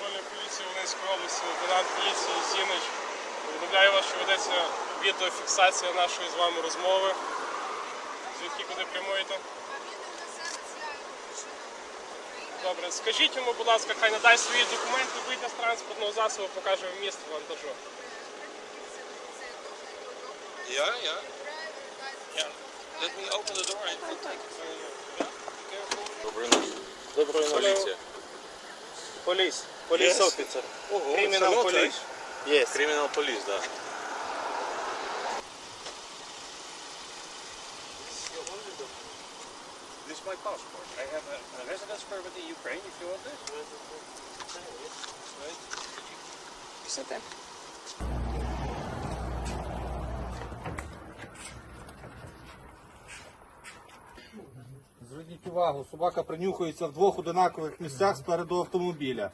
поліції, лейтенант поліції Зінич. Повідомляю вас, що ведеться відеофіксація нашої з вами розмови. Звідки куди прямуєте? Добре, скажіть йому, будь ласка, хай надай свої документи, вийде з транспортного засобу, покаже місце вантажу. Yeah, yeah. Yeah. Let me open the door and we'll take it you. Yeah? Careful. Доброї ночі. Доброї Поліція. police, police Yes. officer. Oh, oh criminal lot, police. Yes. Criminal police, da. This is my passport. I have a, a residence permit in Ukraine if you want it. Is that them? Зверніть увагу, собака принюхується в двох одинакових місцях спереду автомобіля.